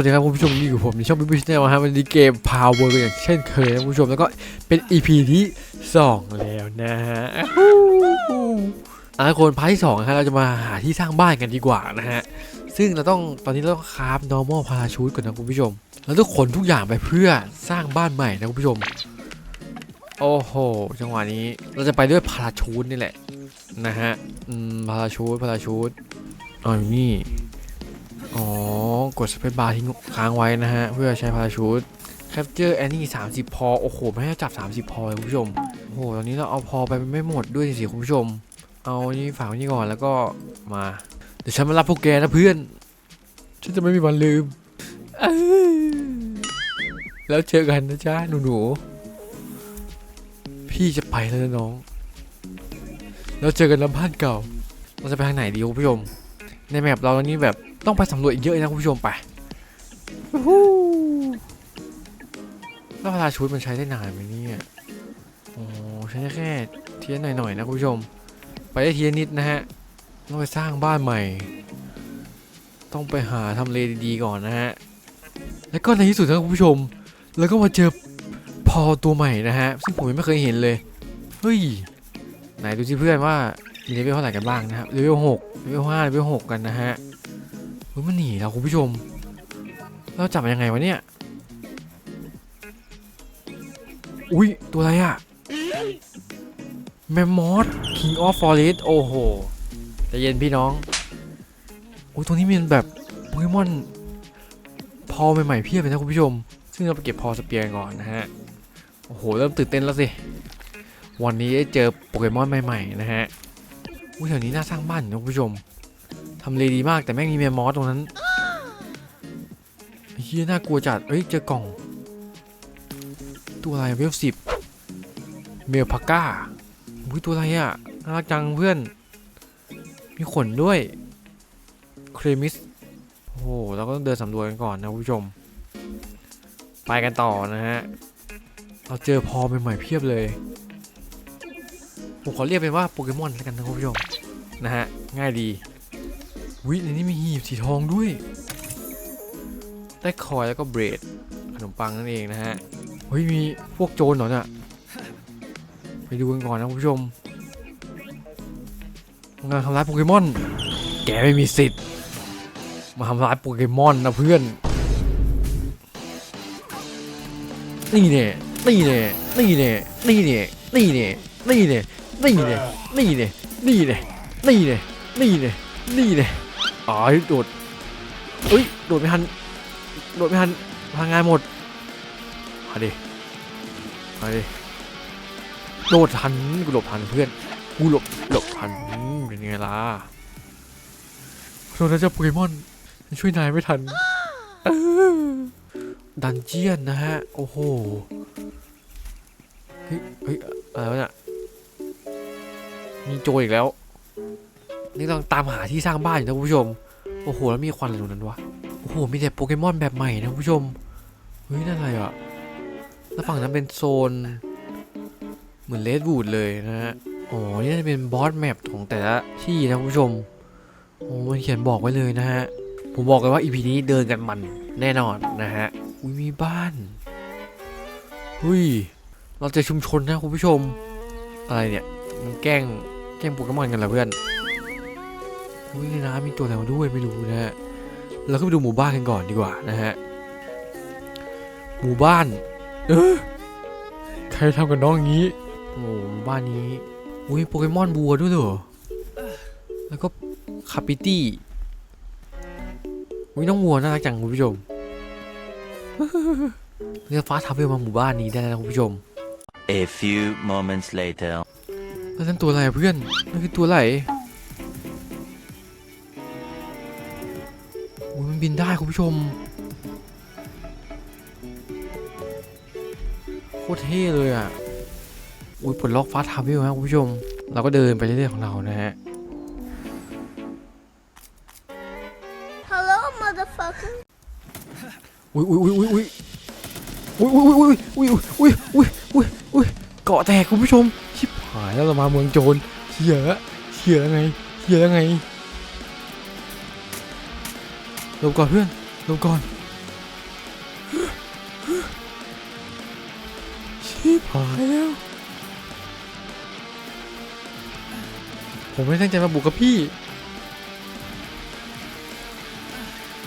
วัสดีครับคุณผู้ชมนี่อยู่ผมในช่องบิ๊กบิ๊กแนลฮะวันนี้เกมพาวเวอร์อย่างเช่นเคยนะคุณผู้ชมแล้วก็เป็น EP ที่ 2 แล้วนะฮะอะทุกคนพาร์ทที่2นะฮะเราจะมาหาที่สร้างบ้านกันดีกว่านะฮะ ซึ่งเราต้องตอนนี้เราต้องคราฟ normal parachute ก่อนนะคุณผู้ชมแล้วทุกคนทุกอย่างไปเพื่อสร้างบ้านใหม่นะคุณผู้ชม โอ้โหจังหวะนี้เราจะไปด้วยพาราชูตนี่แหละนะฮะอืมพาราชูตพาราชูตอ๋อนี่ อ๋อ กดสเปซบาร์ทิ้งค้างไว้นะฮะ เพื่อใช้พาราชูตแคปเจอร์แอนนี่30พอ โอ้โห ไม่ให้จับ30พอเลยคุณผู้ชม โอ้โห ตอนนี้เราเอาพอไปไม่หมดด้วยสิคุณผู้ชม เอานี่ฝากไว้นี่ก่อนแล้วก็มา เดี๋ยวฉันมารับพวกแกนะเพื่อน ฉันจะไม่มีวันลืม แล้วเจอกันนะจ๊ะหนูหนูๆพี่จะไปแล้วนะน้อง แล้วเจอกันลำบ้านเก่า เราจะไปทางไหนดีคุณผู้ชม ในแมปเราตอนนี้แบบ ต้องไปสำรวจอีกเยอะนะคุณผู้ชมไปวู้ฮู้แล้วพาราชุดมันใช้ได้นานไหมเนี่ยโอ้ใช้ได้แค่เทียนหน่อยๆนะคุณผู้ชม ไปได้เทียนนิดนะฮะ ต้องไปสร้างบ้านใหม่ ต้องไปหาทำเลดีๆก่อนนะฮะ แล้วก็ในที่สุดนะคุณผู้ชม แล้วก็มาเจอพอตัวใหม่นะฮะ ซึ่งผมยังไม่เคยเห็นเลย เฮ้ย ไหนดูสิเพื่อนว่ามีเลเวลเท่าไหร่กันบ้างนะครับเลเวลหกเลเวลห้าเลเวลหกกันนะฮะเฮ้ย มันหนีเราคุณผู้ชม เราจับมันยังไงวะเนี่ย อุ้ยตัวอะไรอะแมมมอส King of Forest โอ้โหใจเย็นพี่น้อง โอ้ยตัวนี้มันแบบโปเกมอน พอใหม่ๆเพียบเลยนะคุณผู้ชม ซึ่งเราไปเก็บพอสเปียร์ก่อนนะฮะ โอ้โห เริ่มตื่นเต้นแล้วสิ วันนี้ได้เจอโปเกมอนใหม่ๆนะฮะ อุ้ยแถวนี้น่าสร้างบ้านอยู่นะคุณผู้ชม ทำเลดีมากแต่แม่งมีแมมมอสตรงนั้นเฮียน่ากลัวจัดเอ้ยเจอกล่อง ตัวอะไรเวลสิบเมลพาก้าอุ้ยตัวอะไรอะน่ารักจังเพื่อน มีขนด้วยเครมิสโอ้โหเราก็ต้องเดินสำรวจกันก่อนนะคุณผู้ชม ไปกันต่อนะฮะ เราเจอพอใหม่ๆเพียบเลย ผมขอเรียกเป็นว่าโปเกมอนแล้วกันนะคุณผู้ชม นะฮะ ง่ายดี วิในนี้มีหีบสีทองด้วย ได้คอยแล้วก็เบรด ขนมปังนั่นเองนะฮะ เฮ้ย มีพวกโจรเหรอเนี่ยไปดูกันก่อนนะคุณผู้ชม งานทำร้ายโปเกมอน แกไม่มีสิทธิ์ มาทำร้ายโปเกมอนนะเพื่อน นี่เนี่ยนี่เนี่ยนี่เนี่ยนี่เนี่ยนี่เนี่ยนี่เนี่ยนี่เนี่ยนี่เนี่ยนี่เนี่ยนี่เนี่ยนี่เนี่ยนี่เนี่ย อ๋อโดดอุ้ย โดดไม่ทัน โดดไม่ทันพลังงานหมดมาดิมาดิโดดทัน กูหลบทันเพื่อน กูหลบ หลบทัน เป็นไงล่ะโดนแล้วเจ้าโปเกมอน ช่วยนายไม่ทัน ดันเจียนนะฮะ โอ้โห เฮ้ย เฮ้ย อะไรวะเนี่ยมีโจอีกแล้ว นี่ต้องตามหาที่สร้างบ้านอยู่นะคุณผู้ชม โอ้โหแล้วมีควันอะไรตรงนั้นวะ โอ้โหมีแต่โปเกมอนแบบใหม่นะคุณผู้ชม เฮ้ยนั่นอะไรอะแล้วฝั่งนั้นเป็นโซน เหมือนเลดวูดเลยนะฮะ อ๋อ นี่จะเป็นบอสแมปของแต่ละที่นะคุณผู้ชม โอ้มันเขียนบอกไว้เลยนะฮะ ผมบอกเลยว่า EP นี้เดินกันมันแน่นอนนะฮะ อุ้ยมีบ้านหุ้ย เราจอชุมชนนะคุณผู้ชม อะไรเนี่ย มันแกล้งแกล้งโปเกมอนกันเหรอเพื่อน อุ้ยในน้ำมีตัวอะไรมาด้วยไม่รู้นะฮะเราก็ไปดูหมู่บ้านกันก่อนดีกว่านะฮะหมู่บ้านเออใครทำกับน้องอย่างนี้โอ้โหหมู่บ้านนี้อุ้ยโปเกมอนบัวด้วยเหรอแล้วก็คาปิตี้อุ้ยน้องวัวน่ารักจังคุณผู้ชมเรือฟ้าทับเวลมาหมู่บ้านนี้ได้แล้วนะคุณผู้ชม A few moments later. แล้วนั่นตัวอะไรอะเพื่อนนั่นคือตัวอะไร บินได้คุณผู้ชมโคตรเท่เลยอะอุ้ยปลดล็อกฟ้าทาเวลนะคุณผู้ชม เราก็เดินไปเรื่อยๆของเรานะฮะ Hello, motherfucker. อุ้ยอุ้ยอุ้ยอุ้ยอุ้ยอุ้ยอุ้ยอุ้ยอุ้ยอุ้ยอุ้ยอุ้ยเกาะแตกคุณผู้ชมชิบหายแล้วเรามาเมืองโจรเหี้ยละเหี้ยแล้วไงเหี้ยแล้วไง หลบก่อนเพื่อนหลบก่อนชิพหายแล้ว ผมไม่ตั้งใจมาบุกกับพี่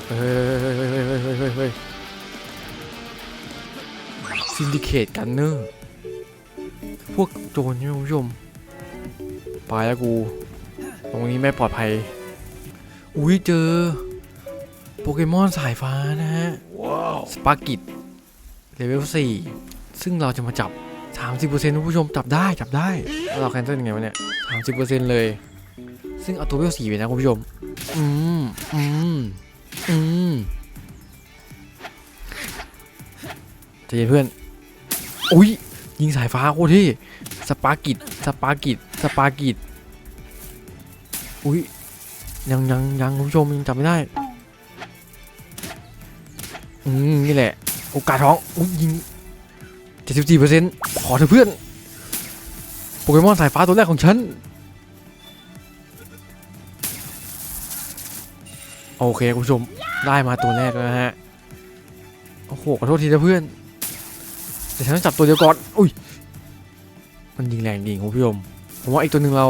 เฮ้ยเฮ้ยซินดิเคตกันเนอร์ พวกโจรนี่คุณผู้ชมไปแล้วกู ตรงนี้ไม่ปลอดภัย อุ้ยเจอ โปเกมอนสายฟ้านะฮะสปากิตเลเวล4ซึ่งเราจะมาจับ 30%คุณผู้ชมจับได้จับได้แล้วเราแคนเซิลยังไงวะเนี่ย30%เลย ซึ่งเอาตัวเลเวล4ไปนะคุณผู้ชม อืม อืม อืมใจเย็นเพื่อน อุ้ยยิงสายฟ้าโคตรที่สปากิตสปากิตสปากิตอุ้ยยังยังยังคุณผู้ชมยังจับไม่ได้ อืมนี่แหละ โอกาสท้องอุ้ยยิง74%ขอเถอะเพื่อน โปเกมอนสายฟ้าตัวแรกของฉัน โอเคคุณผู้ชม ได้มาตัวแรกแล้วฮะ โอ้โหขอโทษทีนะเพื่อน แต่ฉันต้องจับตัวเดียวก่อน อุ้ย มันยิงแรงจริงคุณผู้ชม ผมว่าอีกตัวหนึ่งเรา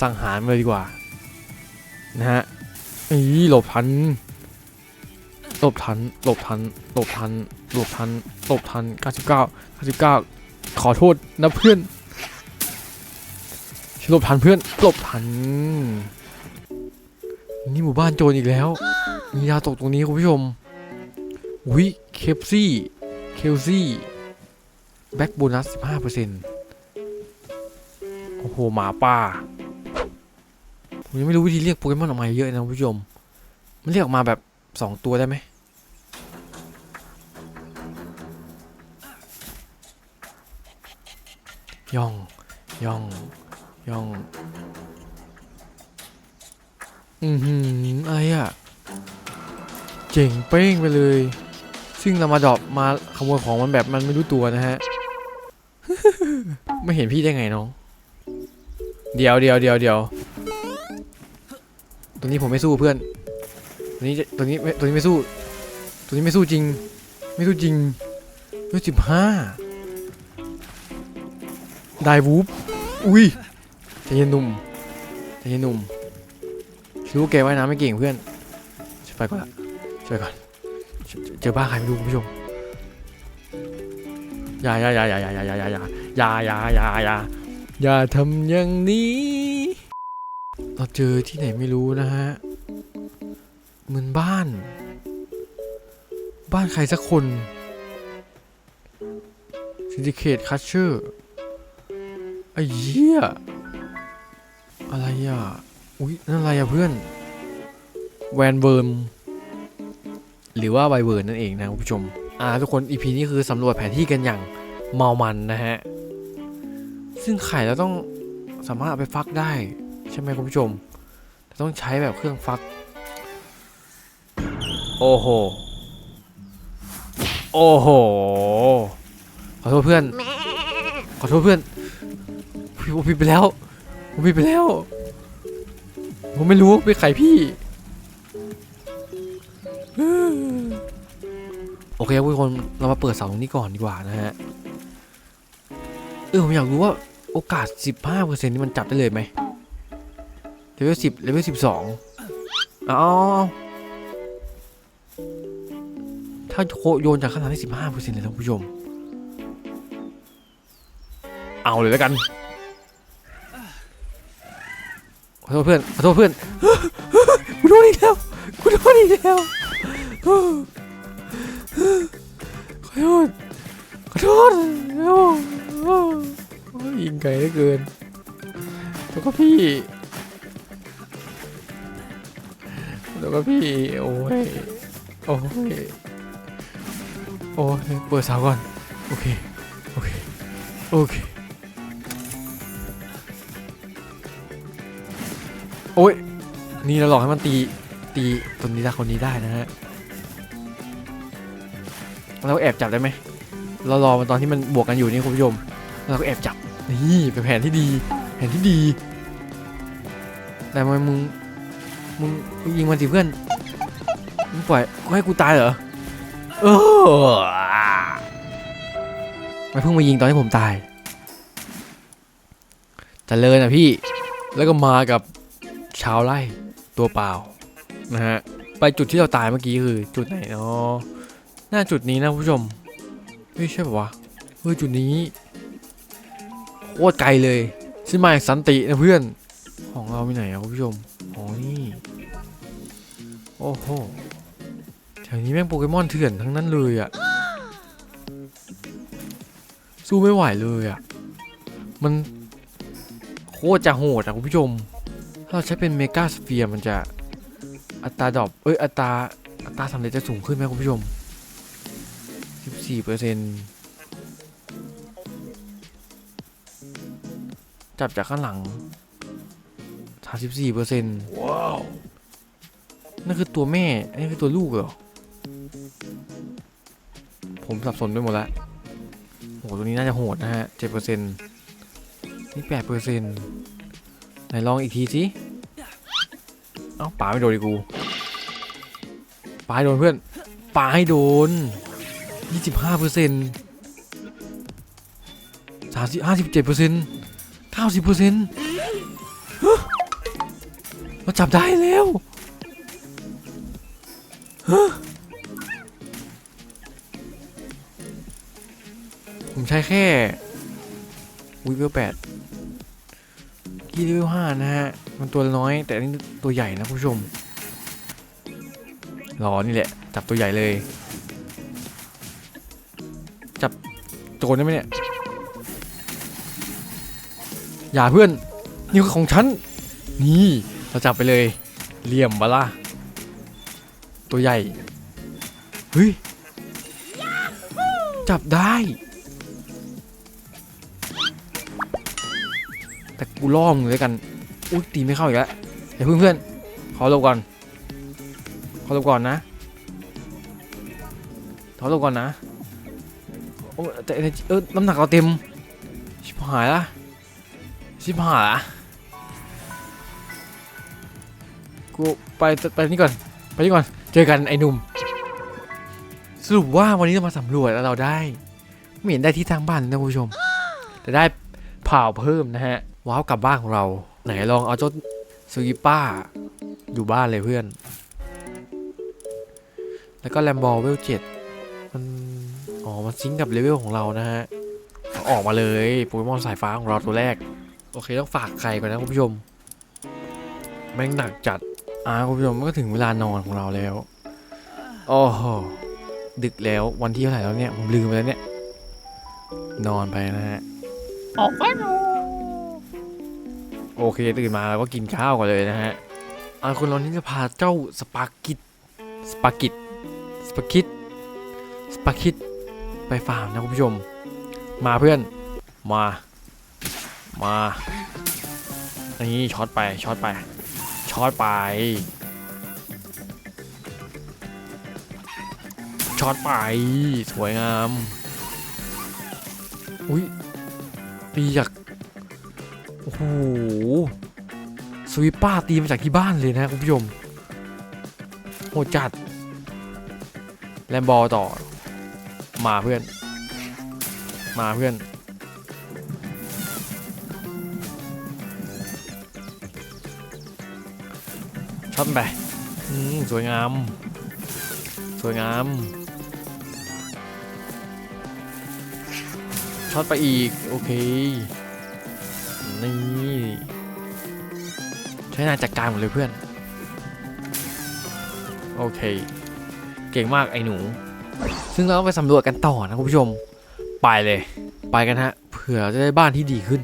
สังหารมันเลยดีกว่า นะฮะ อีหลบทัน ลบทันหลบทันหลบทันหลบทันหลบทัน 99 99 ขอโทษนะเพื่อนฉันหลบทันเพื่อนหลบทัน นี่หมู่บ้านโจรอีกแล้ว มียาตกตรงนี้คุณผู้ชมวิเคปซี่ เคลซี่แบ็กโบนัส 15%โอ้โห หมาป่า ผมยังไม่รู้วิธีเรียกโปเกมอนออกมาเยอะนะคุณผู้ชม มันเรียกออกมาแบบ 2 ตัวได้ไหม ย่อง ย่อง ย่อง อือหือไอะไรอะเจ๋งเป้งไปเลย ซึ่งเรามาดรอปมาขโมยของมันแบบมันไม่รู้ตัวนะฮะ ไม่เห็นพี่ได้ไงน้อง เดี๋ยวเดี๋ยวเดี๋ยวเดี๋ยวตัวนี้ผมไม่สู้เพื่อน ตัวนี้จะตัวนี้ไม่ตัวนี้ไม่สู้ ตัวนี้ไม่สู้จริง ไม่สู้จริงด้วยสิบห้า ได้วูบอุ้ยใจเย็นหนุ่มใจเย็นหนุ่มคิดว่าแกว่ายน้ำไม่เก่งเพื่อนช่วยไปก่อนละช่วยก่อน เจอบ้าใครไม่รู้คุณผู้ชมอย่าอย่าอย่าอย่าอย่าอย่าอย่าอย่าอย่าอย่าอย่าอย่าอย่าทำอย่างนี้ เราเจอที่ไหนไม่รู้นะฮะเหมือนบ้าน บ้านใครสักคนซินดิเคตคัชเชอร์ ไอ้เหี้ย อะไรอะ อุ้ยนั่นอะไรอะเพื่อน แวนเวิร์ม หรือว่าไวเวิร์นนั่นเองนะคุณผู้ชม อ่า ทุกคน EP นี้คือสำรวจแผนที่กันอย่างเมามันนะฮะ ซึ่งไข่เราต้องสามารถเอาไปฟักได้ ใช่ไหมคุณผู้ชม ต้องใช้แบบเครื่องฟัก โอ้โห โอ้โห ขอโทษเพื่อน ขอโทษเพื่อน ผมผิดไปแล้ว ผมผิดไปแล้ว ผมไม่รู้เป็นไข่พี่โอเคครับทุกคนเรามาเปิดเสาตรงนี้ก่อนดีกว่านะฮะเออผมอยากรู้ว่าโอกาส 15%นี่มันจับได้เลยไหมเลเวล10เลเวล12อ๋อถ้าโยนจากขนาดที่15%เลยท่านผู้ชม เอาเลยแล้วกัน ขอโทษเพื่อนขอโทษเพื่อนกูโดนอีกแล้วกูโดนอีกแล้วขอโทษขอโทษโอ้ยิงไกลเหลือเกินแล้วก็พี่แล้วก็พี่โอ้ยโอ้ยโอ้ยเปิดสาวก่อนโอเคโอเคโอเค โอ้ย นี่เราหลอกให้มันตี ตีตัวนี้ได้คนนี้ได้นะฮะ เราแอบจับได้ไหม เรารอมันตอนที่มันบวกกันอยู่นี่คุณผู้ชม เราก็แอบจับ นี่เป็นแผนที่ดี แผนที่ดี แต่ทำไมมึงมึง มึงยิงมันสิเพื่อน มึงปล่อยให้กูตายเหรอ เออมันเพิ่งมายิงตอนที่ผมตายเจะเลยนะพี่ แล้วก็มากับ ชาวไร่ตัวเปล่านะฮะไปจุดที่เราตายเมื่อกี้คือจุดไหนเนาะหน้าจุดนี้นะคุณผู้ชมไม่ใช่ปะวะเฮ้ยจุดนี้โคตรไกลเลยซึ่งมาจากสันตินะเพื่อนของเราไปไหนอะคุณผู้ชมอ๋อนี่โอ้โหแถวนี้แม่งโปเกมอนเถื่อนทั้งนั้นเลยอะสู้ไม่ไหวเลยอะมันโคตรจะโหดอะคุณผู้ชม เราใช้เป็นเมกาสเฟียร์มันจะอัตราดรอปเอ้ยอัตราอัตราสำเร็จจะสูงขึ้นไหมคุณผู้ชม 14เปอร์เซ็นต์จับจากข้างหลัง 34เปอร์เซ็นต์ว้าว นั่นคือตัวแม่ อันนี้คือตัวลูกเหรอ ผมสับสนไปหมดแล้วโหตัวนี้น่าจะโหดนะฮะเจ็ดเปอร์เซ็นต์นี่แปดเปอร์เซ็นต์ไห นลองอีกทีสิ เอ้าป่าไม่โดนดิกูป่าให้โดนเพื่อนป่าให้โดนยี่สิบห้าเปอร์เซ็นต์สามสิบห้าสิบเจ็ดเปอร์เซ็นต์เก้าสิบเปอร์เซ็นต์เราจับได้แล้วผมใช้แค่วิเวลแปด กี่เลเวลห้านะฮะ มันตัวน้อยแต่นี่ตัวใหญ่นะคุณผู้ชม รอนี่แหละ จับตัวใหญ่เลย จับโจรได้ไหมเนี่ย อย่าเพื่อน นี่คือของฉัน นี่เราจับไปเลยเหลี่ยมบาล่ะตัวใหญ่ เฮ้ย จับได้ กูล่อมึงเลยกันอุ้ยตีไม่เข้าอีกแล้วเดี๋ยวเพื่อนเพื่อนๆขอลบก่อน ขอลบก่อนนะขอลบก่อนนะโอ้แต่แต่เออน้ำหนักเราเต็มชิบหายละชิบหายละกูไปไปนี่ก่อนไปนี่ก่อนเจอกันไอ้หนุ่มสรุปว่าวันนี้เรามาสำรวจแล้วเราได้ ไม่เห็นได้ที่ทางบ้านนะคุณผู้ชม แต่ได้เผาเพิ่มนะฮะ ว้าวกลับบ้านของเรา ไหนลองเอาเจ้าซูกิป้า อยู่บ้านเลยเพื่อน แล้วก็แลมบอลเวลเจ็ดมันอ๋อมันซิงกับเลเวลของเรานะฮะออกมาเลยโปเกมอนสายฟ้าของเราตัวแรก โอเคต้องฝากใครก่อนนะคุณผู้ชม แม่งหนักจัดอ่าคุณผู้ชมก็ถึงเวลานอนของเราแล้วโอ้โหดึกแล้ววันที่เท่าไหร่แล้วเนี่ย ผมลืมไปแล้วเนี่ย นอนไปนะฮะ ออกไปดู โอเคตื่นมาเราก็กินข้าวก่อนเลยนะฮะอาคุณเรานี่จะพาเจ้าสปากิตสปากิตสปากิตสปากิตไปฟาร์มนะคุณผู้ชม มาเพื่อนมา มาอันนี้ช็อตไปช็อตไปช็อตไปช็อตไปสวยงามอุ้ยตีจาก โอ้โหสวิปป้าตีมาจากที่บ้านเลยนะคุณผู้ชมโหจัดแลมบอลต่อ มาเพื่อน มาเพื่อนช็อตไปสวยงาม สวยงามช็อตไปอีก โอเค นี่ใช้นายจัดการหมดเลยเพื่อน โอเค เก่งมากไอ้หนู ซึ่งเราต้องไปสำรวจกันต่อนะคุณผู้ชม ไปเลย ไปกันฮะ เผื่อจะได้บ้านที่ดีขึ้น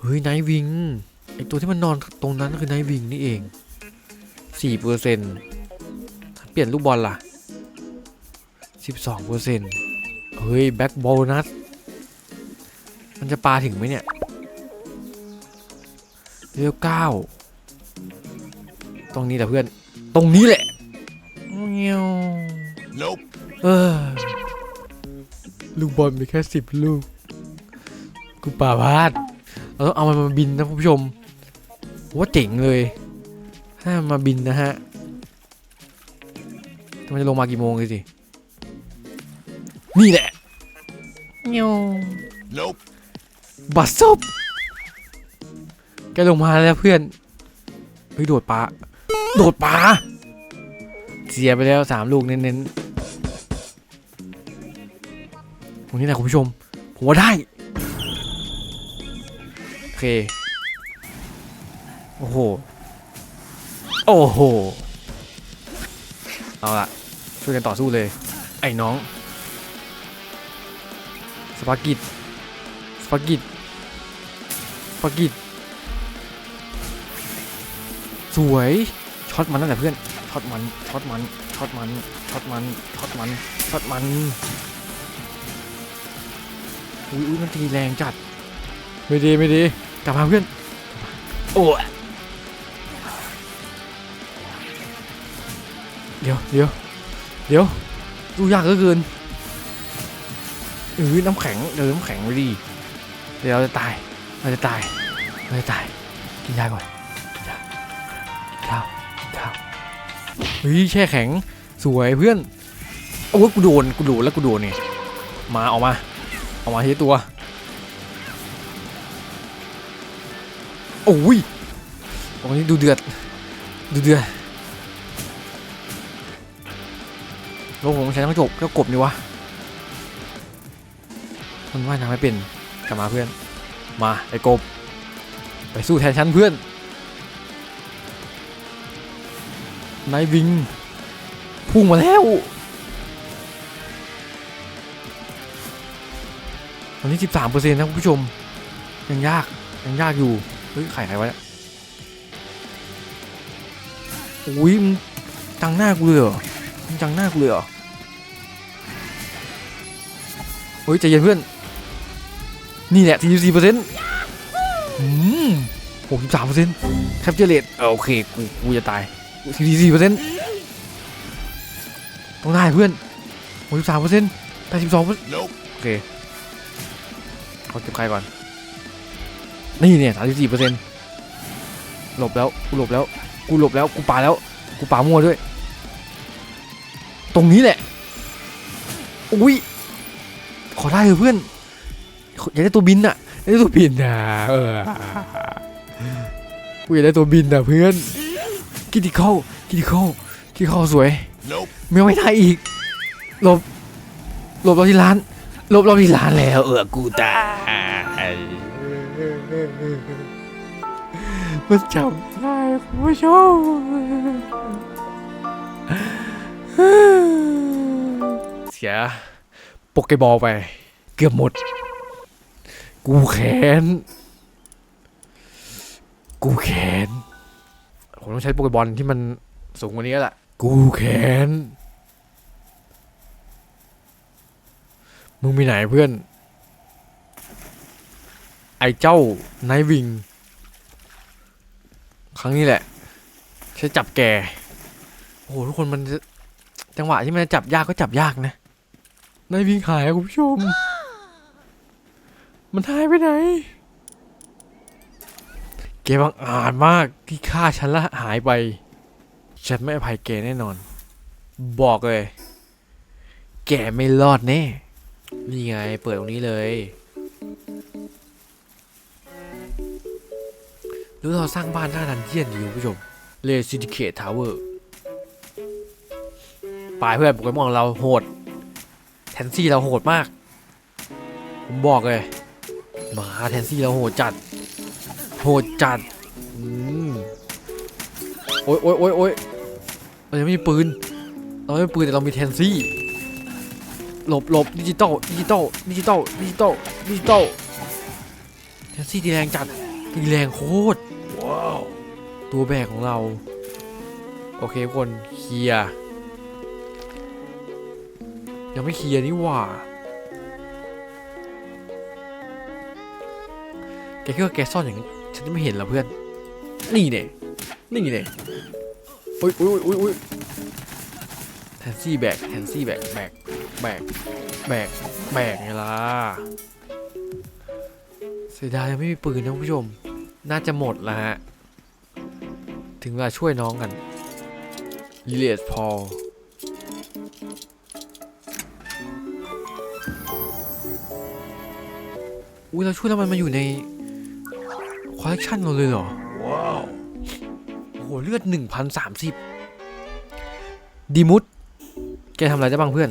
เฮ้ยไนท์วิงไอตัวที่มันนอนตรงนั้นคือไนท์วิงนี่เอง4เปอร์เซ็นต์เปลี่ยนลูกบอลล่ะ 12เปอร์เซ็นต์เฮ้ยแบ็กโบนัส มันจะปาถึงไหมเนี่ยเลเวลเก้าตรงนี้แหละเพื่อน ตรงนี้แหละเงี้ยว Nope. เออลูกบอลมีแค่สิบลูก กูป่าพลาดเราต้องเอามันมาบินนะคุณผู้ชมว่าเจ๋งเลยถ้ามันมาบินนะฮะแต่มันจะลงมากี่โมงเลยสิ นี่แหละเงี้ยว Nope. บัสซบแกลงมาแล้วเพื่อน เฮ้ย โดดปลาโดดปลาเสียไปแล้วสามลูกเน้นๆตรงนี้แหละคุณผู้ชม ผมว่าได้ โอเค โอ้โห โอ้โห เอาละช่วยกันต่อสู้เลย ไอ้น้อง สปากิต สปากิตสปากิตสวยช็อตมันนั่นแหละเพื่อนช็อตมันช็อตมันช็อตมันช็อตมันช็อตมันช็อตมันอุ้ยอุ้ยมันตีแรงจัดไม่ดีไม่ดีกลับมาเพื่อนโอ้ยเดี๋ยวเดี๋ยวเดี๋ยวดูยากเหลือเกินเออน้ำแข็งเดินน้ำแข็งไปดี เดี๋ยวเราจะตายเราจะตายเราจะตาย กินยาก่อน กินยากินข้าวกินข้าวเฮ้ยแช่แข็ง สวยเพื่อนโอ้ยกูโดนกูโดนแล้วกูโดนนี่มาออกมาออกมาที่ตัวโอ้ยตรงนี้ดูเดือด ดูเดือดโลกผมใช้ต้องจบก็กบนี่วะมันว่ายน้ำไม่เป็น ลับมาเพื่อน มาไอ้กบ ไปสู้แทนฉันเพื่อน นายวิง พุ่งมาแล้วตอนนี้ 13เปอร์เซ็นต์นะคุณผู้ชม ยังยากยังยากอยู่ เฮ้ยไข่ใครวะเนี่ยอุ้ยมึงจังหน้ากูเลยเหรอมึงจังหน้ากูเลยเหรอเฮ้ยใจเย็นเพื่อน นี่แหละ 44เปอร์เซ็นต์อืม63เปอร์เซ็นต์แคปเจอร์เรทโอเค กู กูจะตาย 44เปอร์เซ็นต์ต้องได้เพื่อน63เปอร์เซ็นต์82เปอร์เซ็นต์ Nope. โอเคเขาเก็บใครก่อน นี่เนี่ย 34เปอร์เซ็นต์หลบแล้ว กูหลบแล้ว กูหลบแล้ว กูป่าแล้ว กูป่ามั่วด้วย ตรงนี้แหละ อุ้ย ขอได้เถอะเพื่อน อยากได้ตัวบินอะอยากได้ตัวบินอะเออกูอยากได้ตัวบินอะเพื่อนกิติเข้ากิติเข้ากิติเข้าสวย Nope. ไม่ไม่ได้อีกหลบหลบเราที่ร้านหลบเราที่ร้านแล้ว เออกูตายมันจำได้คุณผู้ชมเสียโปเกบอลไป เกือบหมด กูแค้นกูแค้นผมต้องใช้โปเกบอลที่มันสูงกว่านี้แล้วล่ะกูแค้นมึงไปไหนเพื่อน ไอ้เจ้าไนวิง ครั้งนี้แหละ ใช้จับแก โอ้โหทุกคนมันจังหวะที่มันจับยากก็จับยากนะไนวิงหายคุณผู้ชม มันหายไปไหน แกบังอาจมากที่ฆ่าฉันและหายไป ฉันไม่อภัยแกแน่นอน บอกเลย แกไม่รอดแน่ นี่ไงเปิดตรงนี้เลยหรือเราสร้างบ้านหน้าดันเจียนอยู่คุณผู้ชมเลซิดิเคททาวเวอร์ปลายเพื่อนโปเกมอนเราโหด แทนซี่เราโหดมาก ผมบอกเลย มาแทนซี่เราโหดจัด โหดจัดอืมโอ๊ยโอ๊ยโอ๊ยโอ๊ยเรายังไม่มีปืน เราไม่มีปืนแต่เรามีแทนซี่ หลบหลบดิจิตอลดิจิตอลดิจิตอลดิจิตอลดิจิตอลแทนซี่ตีแรงจัดตีแรงโคตร ว้าว ตัวแบกของเรา โอเคทุกคนเคลียร์ยังไม่เคลียร์นี่หว่า แกคิดว่าแกซ่อนอย่างนี้ฉันจะไม่เห็นหรอเพื่อน นี่เนี่ยนี่เนี่ยอุ้ยอุ้ยอุ้ยอุ้ยแทนซี่แบกแทนซี่แบกแบกแบกแบกแบกไงล่ะเสียดายยังไม่มีปืนนะคุณผู้ชม น่าจะหมดแล้วฮะ ถึงเวลาช่วยน้องกันลิเลียสพอลอุ้ยเราช่วยแล้วมันมาอยู่ใน คอลเลกชันเราเลยเหรอ ว้าวโอ้โหเลือด 1,030 ดีมุดแกทำอะไรได้บ้างเพื่อน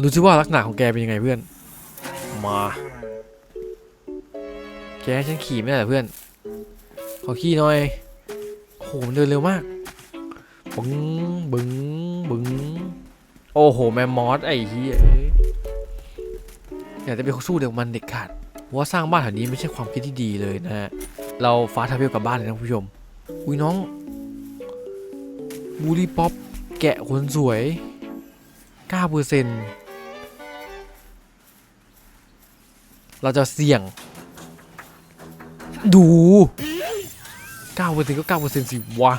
รู้ซิว่าลักษณะของแกเป็นยังไงเพื่อน มา แกให้ฉันขี่ไม่ได้เหรอเพื่อน ขอขี่หน่อยโอ้โหมันเดินเร็วมาก บึ้งบึ้งบึ้งโอ้โห แมมมอสไอ้เหี้ยเอ้ยอยากจะไปสู้เดี๋ยวมันเด็ดขาดเพราะว่าสร้างบ้านแถวนี้ไม่ใช่ความคิดที่ดีเลยนะฮะ เราฟ้าทาเวลกลับบ้านเลยนะคุณผู้ชม อุ้ยน้องบูลี่ป๊อปแกะคนสวย9เปอร์เซ็นต์เราจะเสี่ยง ดู9เปอร์เซ็นต์ก็9เปอร์เซ็นต์สิวะ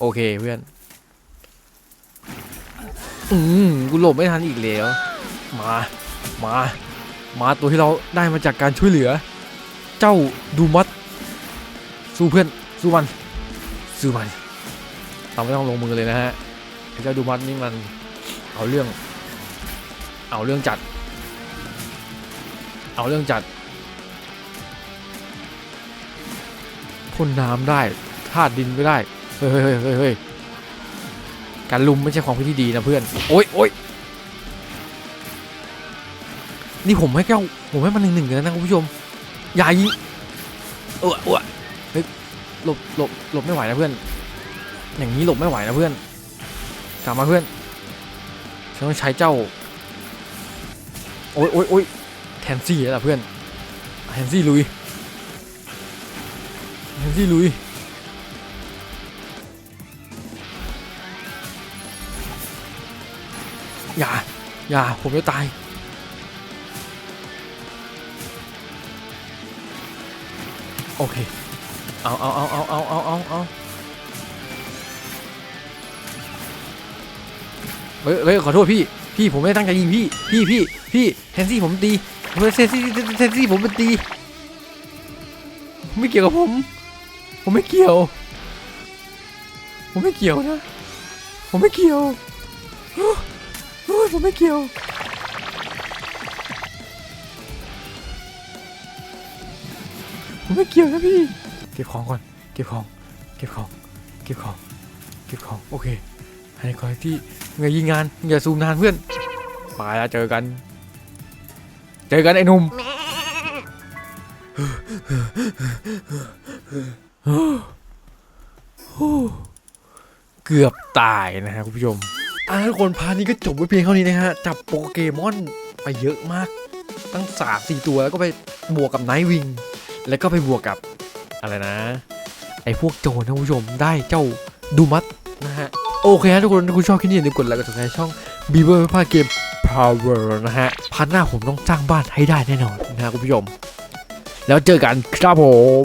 โอเคเพื่อน อืมกูหลบไม่ทันอีกแล้ว มา มา มาตัวที่เราได้มาจากการช่วยเหลือ เจ้าดูมัดสู้เพื่อนสู้มันสู้มันเราไม่ต้องลงมือเลยนะฮะไอ้เจ้าดูมัดนี่มันเอาเรื่อง เอาเรื่องจัด เอาเรื่องจัดพ่นน้ำได้ธาตุดินไม่ได้เฮ้ยเฮ้ยเฮ้ยเฮ้ยการลุมไม่ใช่ความคิดที่ดีนะเพื่อนโอ๊ยโอ๊ยนี่ผมให้แก้วผมให้มันหนึ่งหนึ่งเลยนะคุณผู้ชม อย่ายิงเออเออเฮ้ยหลบหลบหลบไม่ไหวนะเพื่อน อย่างนี้หลบไม่ไหวนะเพื่อน กลับมาเพื่อนฉันต้องใช้เจ้า โอ๊ยโอ๊ยโอ๊ยแทนซี่แล้วล่ะเพื่อน แทนซี่ลุย แทนซี่ลุย อย่า อย่า ผมจะตาย โอเค เอาเอาเอาเอาเอาเอาเอาเอาเฮ้ยเฮ้ยขอโทษพี่ พี่ผมไม่ได้ตั้งใจยิงพี่ พี่พี่พี่แทนซี่ผมตีเฮ้ยแทนซี่แทนซี่ผมเป็นตี ไม่เกี่ยวกับผม ผมไม่เกี่ยว ผมไม่เกี่ยวนะ ผมไม่เกี่ยวโอ้ยผมไม่เกี่ยว ผมไม่เกี่ยวนะพี่ เก็บของก่อน เก็บของ เก็บของ เก็บของ เก็บของ โอเค ให้คอยที่มึงยยิงงานมึงอย่าซูมนานเพื่อนไปแล้วเจอกัน เจอกันไอ้หนุ่มเกือบตายนะฮะคุณผู้ชมอ่าทุกคนพาร์ทนี้ก็จบไว้เพียงเท่านี้นะฮะ จับโปเกมอนไปเยอะมาก ตั้งสามสี่ตัวแล้วก็ไปบวกกับไนท์วิง แล้วก็ไปบวกกับอะไรนะ ไอ้พวกโจรนะคุณผู้ชมได้เจ้าดูมัดนะฮะ โอเคฮะทุกคนถ้าคุณชอบคลิปนี้อย่าลืมกดไลค์กดติดตามช่องบีเบอร์พาคเกม Power นะฮะพันหน้าผมต้องสร้างบ้านให้ได้แน่นอนนะคุณผู้ชม แล้วเจอกันครับผม